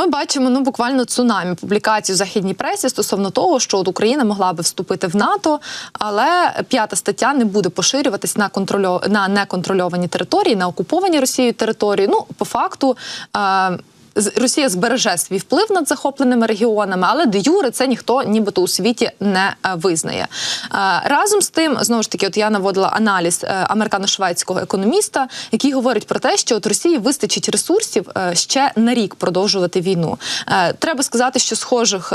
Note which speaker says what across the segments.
Speaker 1: ми бачимо ну буквально цунамі публікацій у західній пресі стосовно того, що от Україна могла би вступити в НАТО, але п'ята стаття не буде поширюватись на контрольо... на неконтрольовані території, на окуповані Росією території. Ну по факту. Е- Росія збереже свій вплив над захопленими регіонами, але де юре це ніхто нібито у світі не е, визнає. Е, Разом з тим, знову ж таки, от я наводила аналіз е, американо-шведського економіста, який говорить про те, що от Росії вистачить ресурсів ще на рік продовжувати війну. Треба сказати, що схожих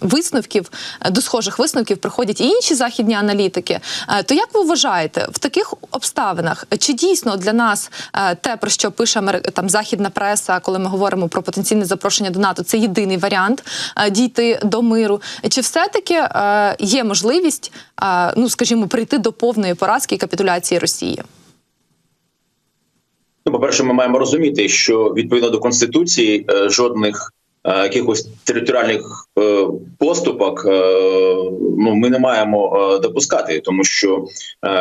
Speaker 1: висновків до схожих висновків приходять і інші західні аналітики. То як ви вважаєте, в таких обставинах чи дійсно для нас те, про що пише там західна преса, коли ми говоримо про потенційне запрошення до НАТО, це єдиний варіант е, дійти до миру? Чи все-таки е, є можливість, е, ну скажімо, прийти до повної поразки і капітуляції Росії?
Speaker 2: Ну, по-перше, ми маємо розуміти, що відповідно до конституції жодних якихось територіальних поступок ну ми не маємо допускати, тому що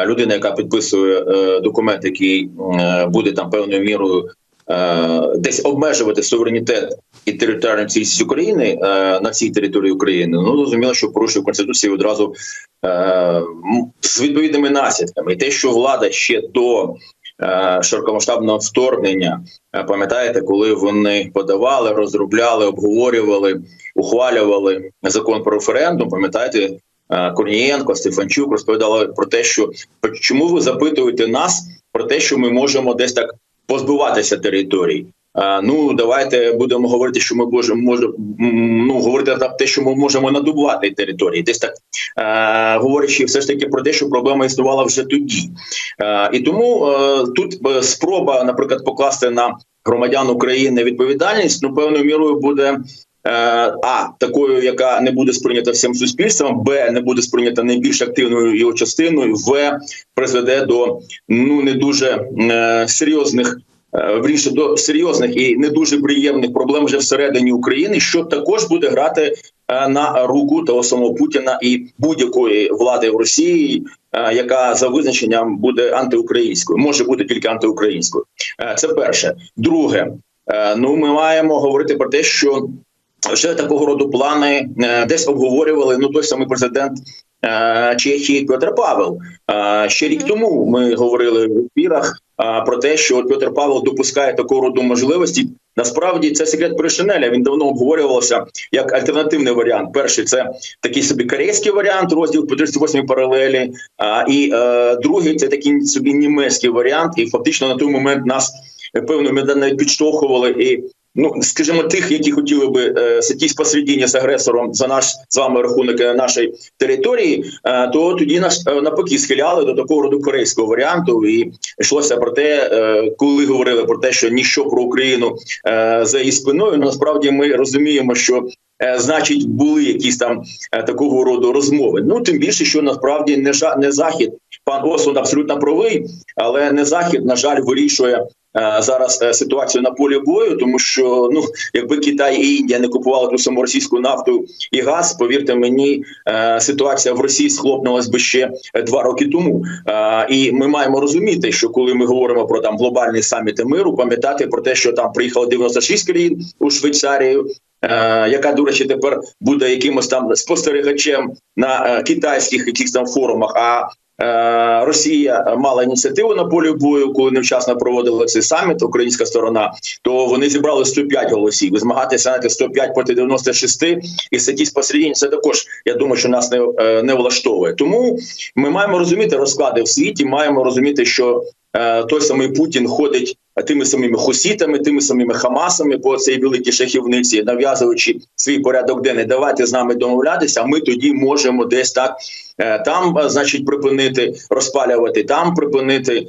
Speaker 2: людина, яка підписує документ, який буде там певною мірою десь обмежувати суверенітет і територіальну цілісність України е, на цій території України, ну зрозуміло, що порушує конституцію одразу е, з відповідними наслідками, і те, що влада ще до е, широкомасштабного вторгнення. Е, Пам'ятаєте, коли вони подавали, розробляли, обговорювали, ухвалювали закон про референдум? Пам'ятаєте, е, Корнієнко, Стефанчук розповідали про те, що чому ви запитуєте нас про те, що ми можемо десь так позбуватися територій. Е, Ну давайте будемо говорити, що ми можемо може, ну говорити про те, що ми можемо надобувати території, десь так е, говорячи, все ж таки про те, що проблема існувала вже тоді. Е, і тому е, тут е, спроба, наприклад, покласти на громадян України відповідальність, ну певною мірою буде. Е, А такою, яка не буде сприйнята всім суспільством, Б не буде сприйнята найбільш активною його частиною, В призведе до ну не дуже е, серйозних е, вріше до серйозних і не дуже приємних проблем вже всередині України, що також буде грати на руку того самого Путіна і будь-якої влади в Росії, яка за визначенням буде антиукраїнською, може бути тільки антиукраїнською. Це перше. Друге, ну ми маємо говорити про те, що вже такого роду плани е, десь обговорювали. Ну той самий президент е, Чехії Петр Павел. Е, Ще рік тому ми говорили в ефірах про те, що Петр Павел допускає такого роду можливості. Насправді це секрет Пришинеля. Він давно обговорювався як альтернативний варіант. Перший це такий собі корейський варіант, розділ по 38 паралелі. І другий це такий собі німецький варіант. І фактично на той момент нас певно ми навіть підштовхували і. Ну, скажімо, тих, які хотіли би е, сидіти посвідіння з агресором за наш з вами рахунок е, нашої території, е, то тоді нас е, навпаки схиляли до такого роду корейського варіанту, і йшлося про те, е, коли говорили про те, що ніщо про Україну е, за її спиною. Насправді ми розуміємо, що значить були якісь там е, такого роду розмови. Ну тим більше, що насправді не жа не захід. Пан Осунд абсолютно правий, але не захід, на жаль, вирішує е, зараз е, ситуацію на полі бою, тому що ну якби Китай і Індія не купували ту саму російську нафту і газ, повірте мені, е, ситуація в Росії схлопнулась би ще е, два роки тому. Е, І ми маємо розуміти, що коли ми говоримо про там глобальні саміти миру, пам'ятати про те, що там приїхало 96 країн у Швейцарію. Е, Яка до речі тепер буде якимось там спостерігачем на е, китайських якихось там форумах? А Е, Росія мала ініціативу на полі бою, коли невчасно проводили цей саміт, українська сторона, то вони зібрали 105 голосів. І Змагатися знаєте, 105 проти 96 і сидіти посередині, це також я думаю, що нас не, не влаштовує. Тому ми маємо розуміти розклади в світі, маємо розуміти, що той самий Путін ходить тими самими хусітами, тими самими хамасами по цій великій шахівниці, нав'язуючи свій порядок денний. Давайте з нами домовлятися. Ми тоді можемо десь так е, там, е, значить, припинити розпалювати, там припинити е,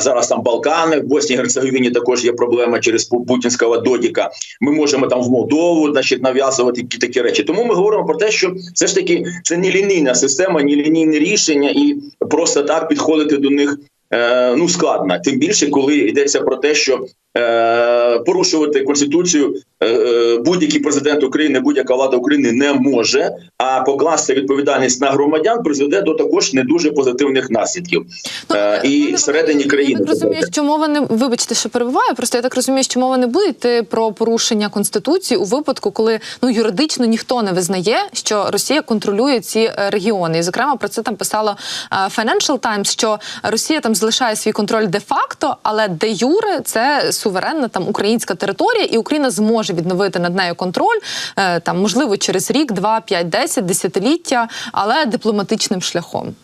Speaker 2: зараз. Там Балкани в Боснії і Герцеговіні також є проблема через пу- путінського додіка. Ми можемо там в Молдову, значить, нав'язувати такі речі. Тому ми говоримо про те, що все ж таки це не лінійна система, не лінійне рішення, і просто так підходити до них. Е, ну складна, тим більше, коли йдеться про те, що е, порушувати конституцію е, е, будь-який президент України, будь-яка влада України не може. А покласти відповідальність на громадян призведе до також не дуже позитивних наслідків. Е, і
Speaker 1: Ну,
Speaker 2: всередині
Speaker 1: я
Speaker 2: країни
Speaker 1: так розумію, що мова не вибачте, що перебуваю. Просто я так розумію, що мова не буде йти про порушення конституції у випадку, коли ну юридично ніхто не визнає, що Росія контролює ці регіони. І зокрема про це там писало е, Financial Times, що Росія там залишає свій контроль де-факто, але де юре це суверенна там українська територія, і Україна зможе відновити над нею контроль е, там можливо через рік, два, п'ять, десять, десятиліття, але дипломатичним шляхом.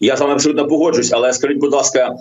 Speaker 2: Я з вами абсолютно погоджуюсь, але скажіть, будь ласка,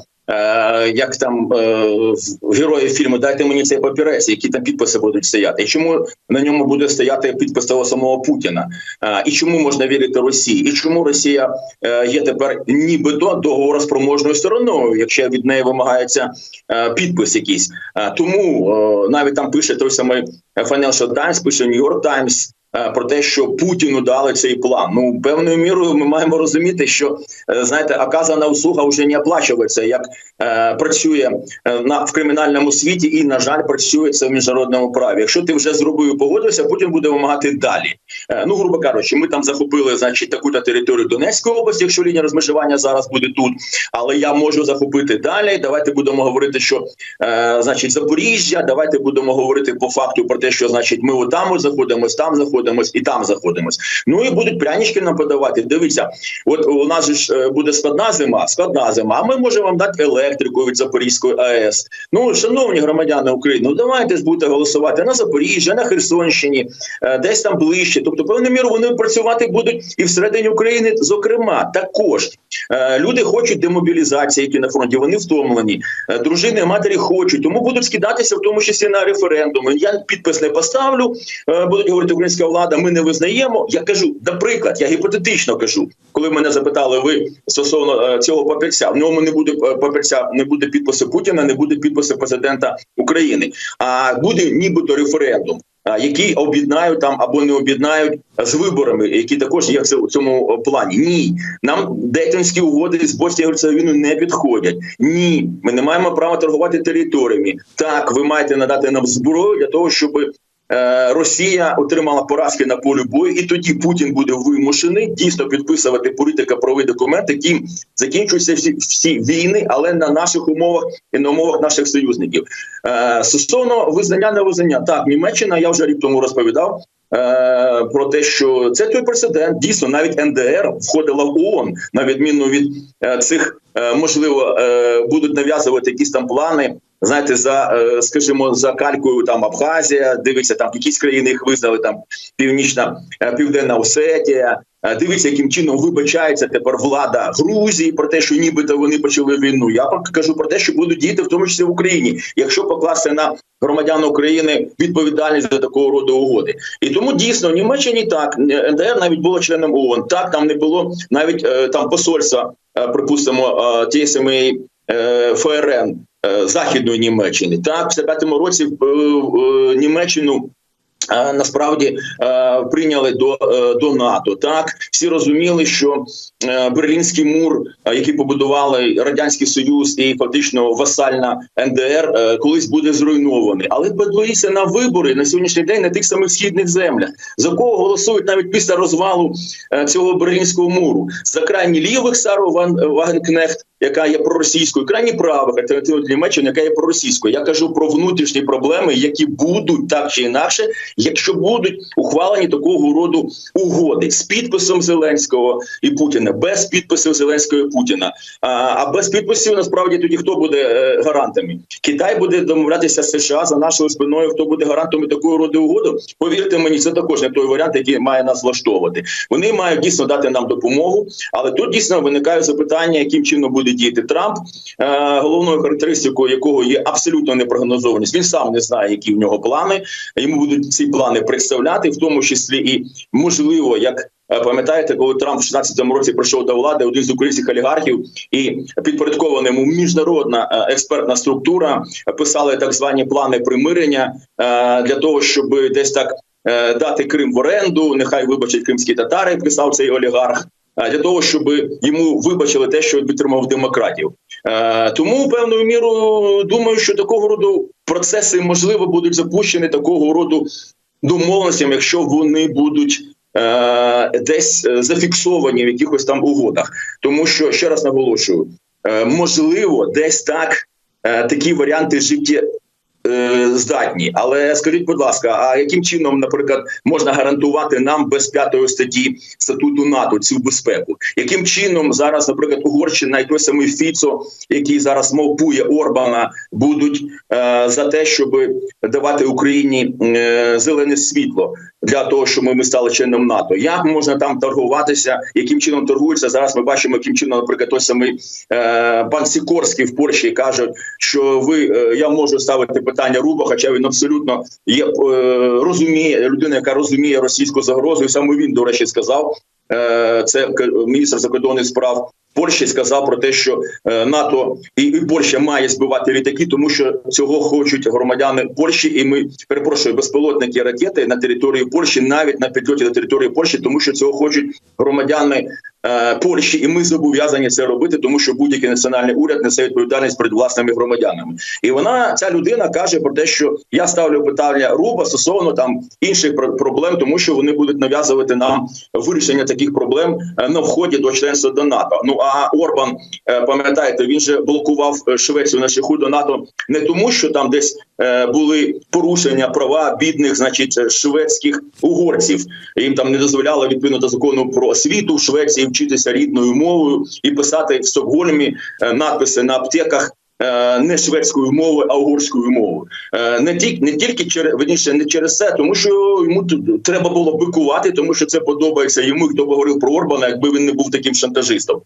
Speaker 2: як там е, герої фільму Дайте мені цей папірець, які там підписи будуть стояти, і чому на ньому буде стояти підпис того самого Путіна? Е, і чому можна вірити Росії? І чому Росія е, є тепер нібито договороспроможною стороною, якщо від неї вимагається е, підпис якийсь? Е, тому е, навіть там пише той самий Financial Times, пише New York Times, е, про те, що Путіну дали цей план. Ну певною мірою ми маємо розуміти, що е, знаєте, оказана услуга вже не оплачується, як е, працює е, на в кримінальному світі, і на жаль, працює це в міжнародному праві. Якщо ти вже зробив погодився, Путін буде вимагати далі. Е, ну, грубо кажучи, ми там захопили значить таку-то територію Донецької області, якщо лінія розмежування зараз буде тут. Але я можу захопити далі. Давайте будемо говорити, що е, значить Запоріжжя. Давайте будемо говорити по факту про те, що значить ми отам от заходимось, там заходимось і там заходимось. Ну і будуть прянички нам подавати. Дивіться, от у нас ж е, буде складна зима, складна зима. А ми можемо вам дати електрику від Запорізької АЕС. Ну, шановні громадяни України, ну давайте ж будете голосувати на Запоріжжя, на Херсонщині, е, десь там ближче. Тобто, певною мірою вони працювати будуть і всередині України, зокрема, також Е, люди хочуть демобілізації, які на фронті. Вони втомлені. Дружини, матері хочуть, тому будуть скидатися в тому числі на референдуми. Я підпис не поставлю. Будуть говорити українська влада. Ми не визнаємо. Я кажу, наприклад, я гіпотетично кажу, коли мене запитали ви стосовно е, цього папірця. В ньому не буде е, папірця, не буде підпису Путіна, не буде підпису президента України. А буде нібито референдум. Які об'єднають там або не об'єднають з виборами, які також є в цьому- плані. Ні, нам дейтонські угоди з Боснії Герцеговіною не підходять. Ні, ми не маємо права торгувати територіями. Так, ви маєте надати нам зброю для того, щоб Росія отримала поразки на полі бою, і тоді Путін буде вимушений дійсно підписувати політика правові документи, які закінчуються всі, всі війни, але на наших умовах і на умовах наших союзників. Е, стосовно визнання невизнання, так Німеччина я вже рік тому розповідав. е, Про те, що це той прецедент, дійсно навіть НДР входила в ООН, на відміну від е, цих, е, можливо, е, будуть нав'язувати якісь там плани. Знаєте, за е, скажімо, за калькою там Абхазія, дивиться там якісь країни їх визнали, там Північна е, Південна Осетія. Е, Дивіться, яким чином вибачається тепер влада Грузії про те, що нібито вони почали війну. Я кажу про те, що будуть діяти в тому числі в Україні, якщо покласти на громадян України відповідальність за такого роду угоди. І тому дійсно в Німеччині так НДР навіть було членом ООН. Так там не було навіть там посольства, припустимо, тієї самої ФРН західної Німеччини. Так, в 75-му році е, е, Німеччину. Насправді прийняли до, е, до НАТО. Так всі розуміли, що е, Берлінський мур, який побудували радянський союз і фактично васальна НДР, е, колись буде зруйнований. Але подивіться на вибори на сьогоднішній день на тих самих східних землях. За кого голосують навіть після розвалу цього берлінського муру? За крайні лівих Сару Ван Вагенкнехт, яка є проросійською, крайні правих альтернативу Німеччини, яка є проросійською. Я кажу про внутрішні проблеми, які будуть так чи інакше, якщо будуть ухвалені такого роду угоди з підписом Зеленського і Путіна, без підписів Зеленського і Путіна. А, без підписів насправді тоді хто буде е, гарантами? Китай буде домовлятися з США за нашою спиною. Хто буде гарантами такого роду угоди? Повірте мені, це також не той варіант, який має нас влаштовувати. Вони мають дійсно дати нам допомогу, але тут дійсно виникає запитання, яким чином буде діяти Трамп, е, головною характеристикою якого є абсолютно непрогнозованість. Він сам не знає, які в нього плани. Йому будуть ці плани представляти, в тому числі і можливо, як. е, Пам'ятаєте, коли Трамп в 16-му році прийшов до влади, один з українських олігархів і підпорядкована йому міжнародна е, експертна структура писали так звані плани примирення е, для того, щоб десь так дати Крим в оренду. Нехай вибачать кримські татари, писав цей олігарх. Для того щоб йому вибачили те, що він підтримав демократів, тому певною мірою думаю, що такого роду процеси можливо будуть запущені такого роду домовленостями, якщо вони будуть. е, Десь е, зафіксовані в якихось там угодах, тому що ще раз наголошую, е, можливо, десь так такі варіанти життя е, здатні. Але скажіть, будь ласка, а яким чином, наприклад, можна гарантувати нам без п'ятої статті статуту НАТО цю безпеку? Яким чином зараз, наприклад, Угорщина і той самий Фіцо, який зараз мовпує Орбана, будуть е, за те, щоб давати Україні е, зелене світло для того, щоб ми стали членом НАТО? Як можна там торгуватися? Яким чином торгуються? Зараз ми бачимо, яким чином, наприклад, той самий е, пан Сікорський в Польщі каже, що ви е, я можу ставити питання Руба, хоча він абсолютно є е, розуміє людина, яка розуміє російську загрозу, і саме він, до речі, сказав. е, Це міністр закордонних справ Польщі сказав про те, що е, НАТО і, Польща має збивати літаки, тому що цього хочуть громадяни Польщі, і ми перепрошую безпілотники ракети на території Польщі, навіть на підльоті на території Польщі, тому що цього хочуть громадяни Польщі, і ми зобов'язані це робити, тому що будь-який національний уряд несе відповідальність перед власними громадянами. І вона ця людина каже про те, що я ставлю питання Руба стосовно там інших про- проблем, тому що вони будуть нав'язувати нам вирішення таких проблем е, на вході до членства до НАТО. Ну а Орбан, е, пам'ятаєте, він же блокував е, Швецію на шляху до НАТО не тому, що там десь е, були порушення права бідних, значить, е, шведських угорців. Їм там не дозволяло відповідно до закону про освіту в Швеції вчитися рідною мовою і писати в Стокгольмі е, надписи на аптеках. е, Не шведською мовою, а угорською мовою. Е, Не тільки не тільки через верніше, не через це, тому що йому треба було бикувати, тому що це подобається йому. Хто говорив про Орбана, якби він не був таким шантажистом.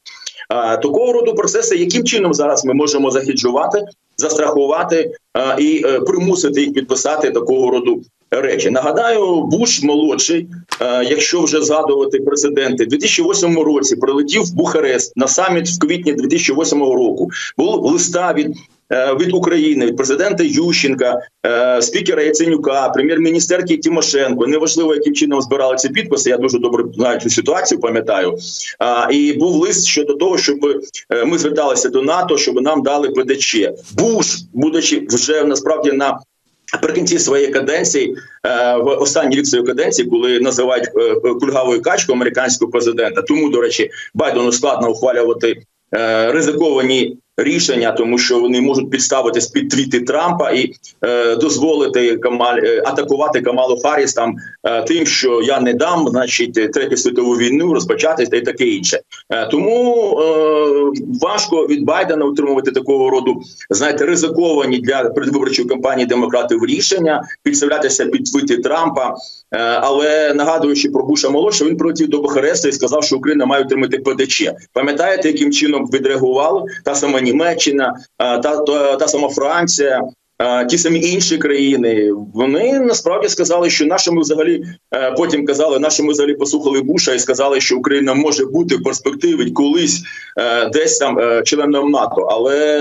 Speaker 2: Такого роду процеси, яким чином зараз ми можемо захеджувати, застрахувати і примусити їх підписати такого роду речі. Нагадаю, Буш молодший, е, якщо вже згадувати президенти, в 2008 році прилетів в Бухарест на саміт в квітні 2008 року. Був листа від. е, Від України, від президента Ющенка, е, спікера Яценюка, прем'єр-міністерки Тимошенко, неважливо, яким чином збирали ці підписи. Я дуже добре знаю цю ситуацію, пам'ятаю. І був лист щодо того, щоб ми зверталися до НАТО, щоб нам дали ПДЧ. Буш, будучи вже насправді на Наприкінці своєї каденції е, в останній рік своєї каденції, коли називають е, кульгавою качкою американського президента, тому до речі, Байдену складно ухвалювати е, ризиковані рішення, тому що вони можуть підставитись під твіти Трампа і е, дозволити Камаль е, атакувати Камалу Харріс там е, тим, що я не дам, значить, третю світову війну розпочати та й таке інше. Е, тому е, важко від Байдена отримувати такого роду, знаєте, ризиковані для передвиборчої кампанії демократів рішення, підставлятися під твіти Трампа. Е, але нагадуючи про Буша молодшого, він прилетів до Бухареста і сказав, що Україна має отримати ПДЧ. Пам'ятаєте, яким чином відреагували та сама Німеччина, е, та, та, та сама Франція. е, Ті самі інші країни вони насправді сказали, що нашими взагалі потім казали, нашими взагалі послухали Буша і сказали, що Україна може бути в перспективі колись десь там членом НАТО. Але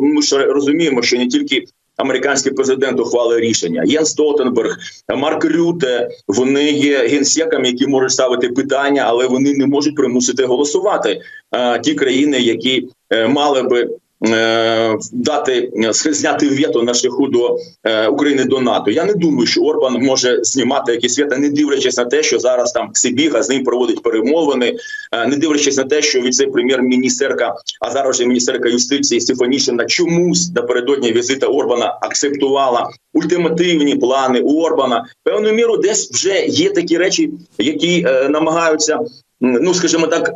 Speaker 2: ми ж розуміємо, що не тільки американський президент ухвалив рішення. Єн Столтенберг, Марк Рюте. Вони є генсеками, які можуть ставити питання, але вони не можуть примусити голосувати. а, Ті країни, які е, мали би. Е, Дати е, зняти вето на шляху до е, України до НАТО. Я не думаю, що Орбан може знімати якісь вето, не дивлячись на те, що зараз там Сибіга з ним проводить перемовини, не дивлячись на те, що віце-прем'єр-міністерка, а зараз вже міністерка юстиції Стефанішина чомусь напередодні візита Орбана акцептувала ультимативні плани Орбана. Певною міру десь вже є такі речі, які намагаються, ну скажімо так,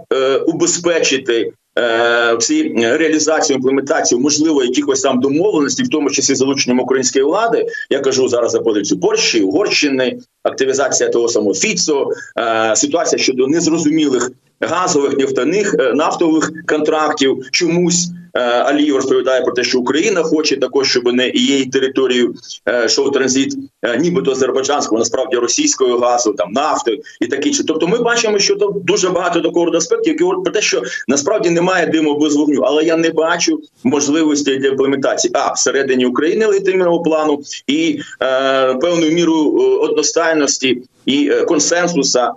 Speaker 2: убезпечити. Е, Всі реалізацію імплементацію можливо якихось там домовленостей, в тому числі залученням української влади. Я кажу зараз за позицію Польщі, Угорщини, активізація того самого Фіцо, е, ситуація щодо незрозумілих газових нефтяних е, нафтових контрактів. Чомусь Алієв розповідає про те, що Україна хоче також, щоб не її територію е, йшов транзит, е, нібито азербайджанського, насправді російського газу, там нафти і таке інше. Тобто, ми бачимо, що тут дуже багато такого роду аспектів, які говорять про те, що насправді немає диму без вогню, але я не бачу можливості для імплементації а всередині України легітимного плану і е, певною міру е, одностайності і е, консенсуса е,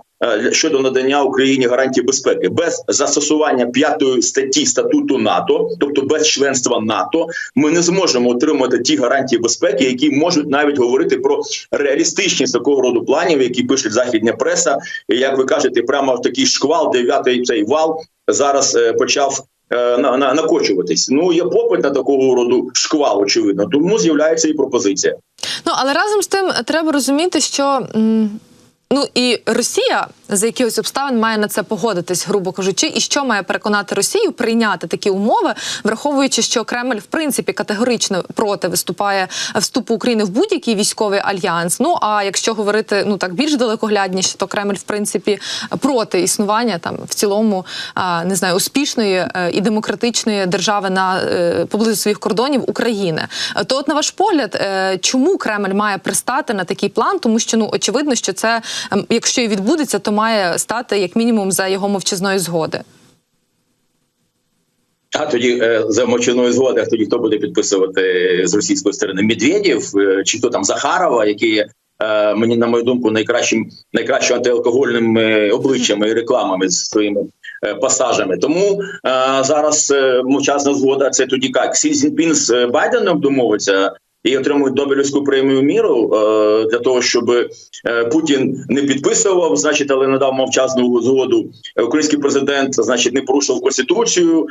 Speaker 2: щодо надання Україні гарантій безпеки без застосування п'ятої статті статуту НАТО, тобто без членства НАТО, ми не зможемо отримати ті гарантії безпеки, які можуть навіть говорити про реалістичність такого роду планів, які пишуть західня преса. І як ви кажете, прямо в такий шквал, дев'ятий цей вал зараз е, почав. е, На, на накочуватись. Ну є попит на такого роду шквал, очевидно. Тому з'являється і пропозиція.
Speaker 1: Ну але разом з тим треба розуміти, що. Ну і Росія за якихось обставин має на це погодитись, грубо кажучи, і що має переконати Росію прийняти такі умови, враховуючи, що Кремль в принципі категорично проти виступає вступу України в будь-який військовий альянс. Ну а якщо говорити ну так більш далекоглядніше, то Кремль в принципі проти існування там в цілому не знаю успішної е, і демократичної держави на е, поблизу своїх кордонів України. То, от на ваш погляд, е, чому Кремль має пристати на такий план? Тому що ну очевидно, що це ем, якщо і відбудеться, то має стати як мінімум за його мовчазної згоди.
Speaker 2: А тоді е, за мовчаною згоди, а тоді хто буде підписувати з російської сторони Медведєв е, чи хто там Захарова, е, мені на мою думку найкращим найкращим антиалкогольним е, обличчями і рекламами з своїми е, пасажами. Тому е, зараз е, мовчазна згода це тоді як Сі Цзіньпін з е, Байденом домовиться. І отримують Нобелівську премію міру е, для того, щоб е, Путін не підписував, значить, але надав мовчазну згоду. Український президент, значить, не порушив конституцію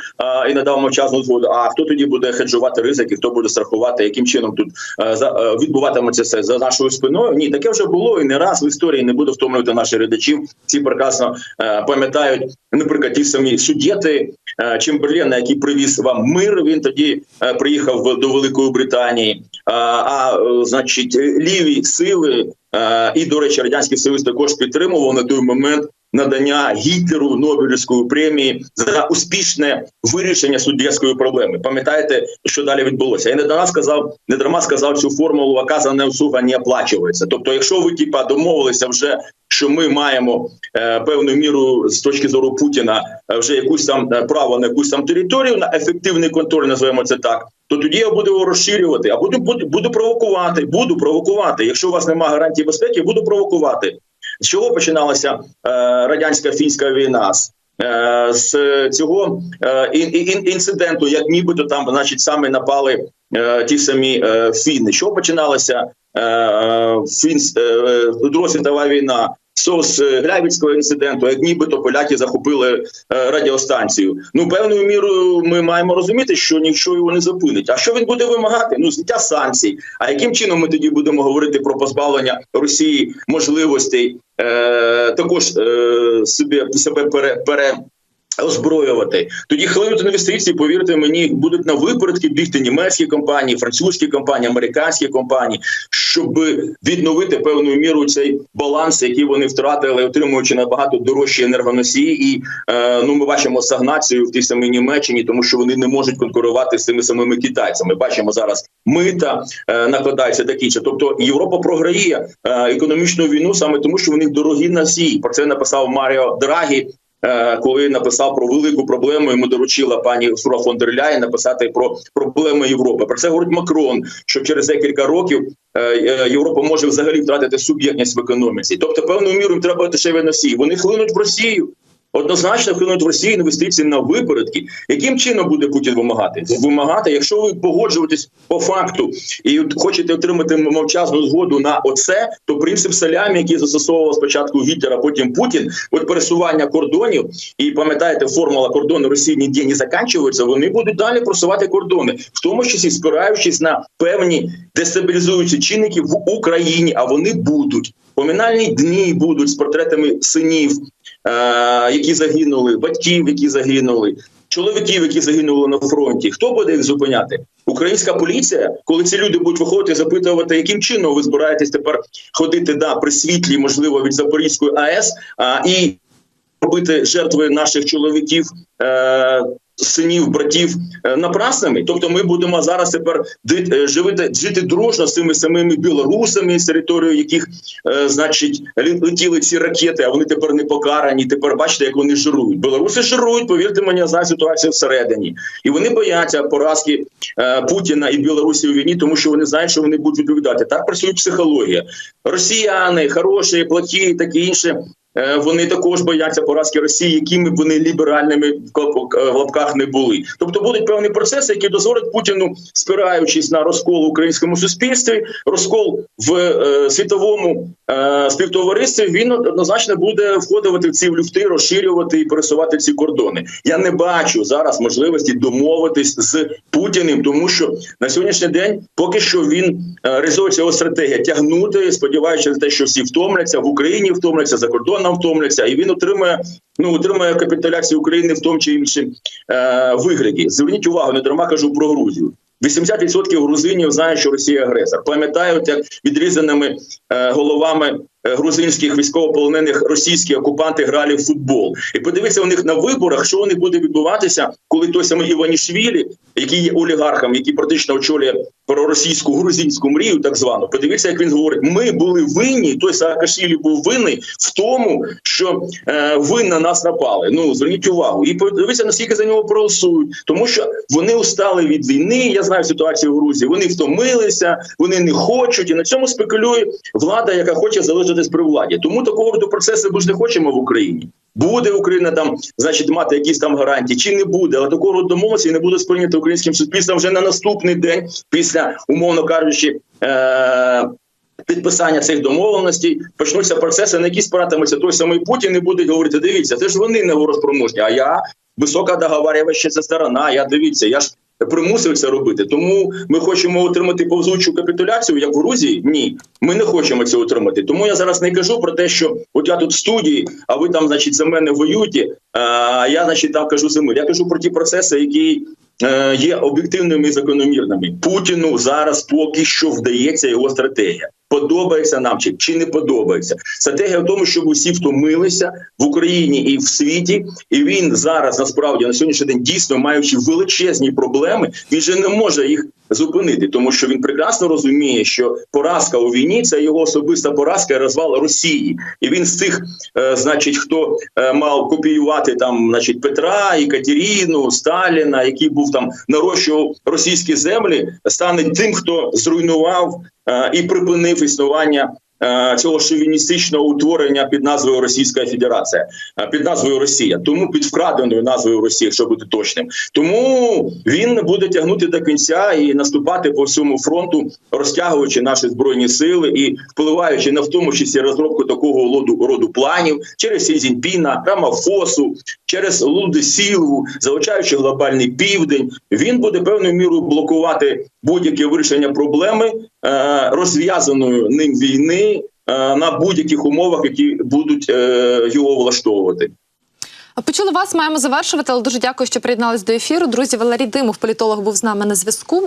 Speaker 2: е, і надав мовчазну згоду. А хто тоді буде хеджувати ризики? Хто буде страхувати? Яким чином тут е, е, відбуватиметься це за нашою спиною? Ні, таке вже було і не раз в історії не буду втомлювати наших глядачів. Всі прекрасно е, пам'ятають, наприклад, ті самі суддєти е, Чемберлена, який привіз вам мир. Він тоді е, приїхав до Великої Британії. А, а е, значить, ліві сили е, і, до речі, радянський союз також підтримував на той момент надання Гітлеру Нобелівської премії за успішне вирішення суддівської проблеми. Пам'ятаєте, що далі відбулося? Я не дарма сказав, не дарма сказав цю формулу оказана услуга не оплачується. Тобто, якщо ви типа домовилися вже. Що ми маємо е, певну міру з точки зору Путіна е, вже якусь там е, право на якусь там територію на ефективний контроль, називаємо це так. То тоді я буду його розширювати, а буду буду, буду провокувати. Буду провокувати. Якщо у вас немає гарантії безпеки, буду провокувати. З чого починалася е, радянська фінська війна? З, е, цього е, ін, ін, інциденту, як нібито там, значить, саме напали е, ті самі е, фіни. Що починалося фінсь, е, Друга світова війна? З Глявіцького інциденту, як нібито поляки захопили е, радіостанцію. Ну певною мірою ми маємо розуміти, що нічого його не зупинить. А що він буде вимагати? Ну зняття санкцій. А яким чином ми тоді будемо говорити про позбавлення Росії можливостей е, також е, собі себе пере, пере озброювати тоді хлинуть інвестиції. Повірте мені, будуть на випередки бігти німецькі компанії, французькі компанії, американські компанії, щоб відновити певною мірою цей баланс, який вони втратили, отримуючи набагато дорожчі енергоносії. І е, ну ми бачимо стагнацію в тій самій Німеччині, тому що вони не можуть конкурувати з тими самими китайцями. Бачимо зараз мита е, накладається такі. Тобто Європа програє е, економічну війну саме тому, що в них дорогі носії. Про це написав Маріо Драгі. Е, коли написав про велику проблему, йому доручила пані Сура фон дер Ляєн написати про проблеми Європи. Про це говорить Макрон, що через декілька років е, е, Європа може взагалі втратити суб'єктність в економіці. Тобто, певною мірою треба дешеві носії. Вони хлинуть в Росію. Однозначно вкинуть в Росію інвестиції на випередки. Яким чином буде Путін вимагати? Вимагати, якщо ви погоджуєтесь по факту і хочете отримати мовчазну згоду на оце, то принцип салямі, який застосовував спочатку Гітлер, а потім Путін, от пересування кордонів, і пам'ятаєте, формула кордону Росії ніде не закінчується, вони будуть далі просувати кордони, в тому числі спираючись на певні дестабілізуючі чинники в Україні, а вони будуть. Поминальні дні будуть з портретами синів, які загинули, батьків, які загинули, чоловіків, які загинули на фронті. Хто буде їх зупиняти? Українська поліція, коли ці люди будуть виходити, запитувати, яким чином ви збираєтесь тепер ходити да при світлі, можливо, від Запорізької АЕС, а і робити жертви наших чоловіків. Е, Синів, братів е, напрасними, тобто ми будемо зараз тепер е, живити жити дружно з цими самими білорусами, з територією яких, е, значить, летіли ці ракети, а вони тепер не покарані. Тепер бачите, як вони жирують. Білоруси жирують, повірте мені, знаю ситуацію всередині, і вони бояться поразки Путіна і Білорусі у війні, тому що вони знають, що вони будуть відповідати. Так працює психологія. Росіяни хороші, плохі, таке інше. Е, вони також бояться поразки Росії, якими б вони ліберальними в е, лапках не були. Тобто будуть певні процеси, які дозволять Путіну, спираючись на розкол в українському суспільстві, розкол в е, світовому е, співтоваристві, він однозначно буде входити в ці люфти, розширювати і пересувати ці кордони. Я не бачу зараз можливості домовитись з Путіним, тому що на сьогоднішній день поки що він е, реалізується його стратегія тягнути, сподіваючись на те, що всі втомляться в Україні, втомляться за кордоном, втомляться, і він отримує ну отримує капітуляцію України в тому чи іншому е, вигляді. Зверніть увагу, не дарма кажу про Грузію. 80% грузинів знають, що Росія агресор. Пам'ятають, як відрізаними е, головами е, грузинських військовополонених російські окупанти грали в футбол. І подивіться у них на виборах, що у них буде відбуватися, коли той самий Іванішвілі, який є олігархом, який практично очолює проросійську грузинську мрію, так звану. Подивіться, як він говорить: ми були винні. Той Саакашвілі був винний в тому, що е, ви на нас напали. Ну зверніть увагу, і подивіться, наскільки за нього проголосують, тому що вони устали від війни. Я знаю ситуацію в Грузії. Вони втомилися, вони не хочуть, і на цьому спекулює влада, яка хоче залишитись при владі. Тому такого роду процеси ми ж не хочемо в Україні. Буде Україна там, значить, мати якісь там гарантії, чи не буде, але такого роду домовленості не буде сприйнято українським суспільством вже на наступний день після, умовно кажучи, е- підписання цих домовленостей почнуться процеси, на які спиратиметься той самий Путін і буде говорити: дивіться, це ж вони не розпроможні, а я висока договарювача сторона. Я дивіться, я ж примусив це робити. Тому ми хочемо отримати повзучу капітуляцію, як в Грузії. Ні, ми не хочемо це отримати. Тому я зараз не кажу про те, що от я тут в студії, а ви там, значить, за мене воюєте. А я, значить, там кажу за мир. Я кажу про ті процеси, які. Е, Є об'єктивними і закономірними. Путіну зараз поки що вдається його стратегія. Подобається нам чи, чи не подобається. Стратегія в тому, щоб усі втомилися в Україні і в світі, і він зараз насправді на сьогоднішній день дійсно маючи величезні проблеми, він же не може їх зупинити, тому що він прекрасно розуміє, що поразка у війні це його особиста поразка і розвал Росії, і він з тих, е, значить, хто е, мав копіювати там, значить, Петра, Екатерину, Сталіна, який був там нарощував російські землі, стане тим, хто зруйнував е, і припинив існування. Е, Цього шовіністичного утворення під назвою Російська Федерація, е, під назвою Росія, тому під вкраденою назвою Росія, якщо бути точним. Тому він буде тягнути до кінця і наступати по всьому фронту, розтягуючи наші збройні сили і впливаючи на в тому числі розробку такого роду, роду планів через Сінзіньпіна, Рамафосу, через Луди Сілву, залучаючи глобальний південь, він буде певною мірою блокувати будь-яке вирішення проблеми е, розв'язаної ним війни е, на будь-яких умовах, які будуть е, його влаштовувати.
Speaker 1: Почули вас, маємо завершувати, але дуже дякую, що приєднались до ефіру. Друзі, Валерій Димов, політолог, був з нами на зв'язку.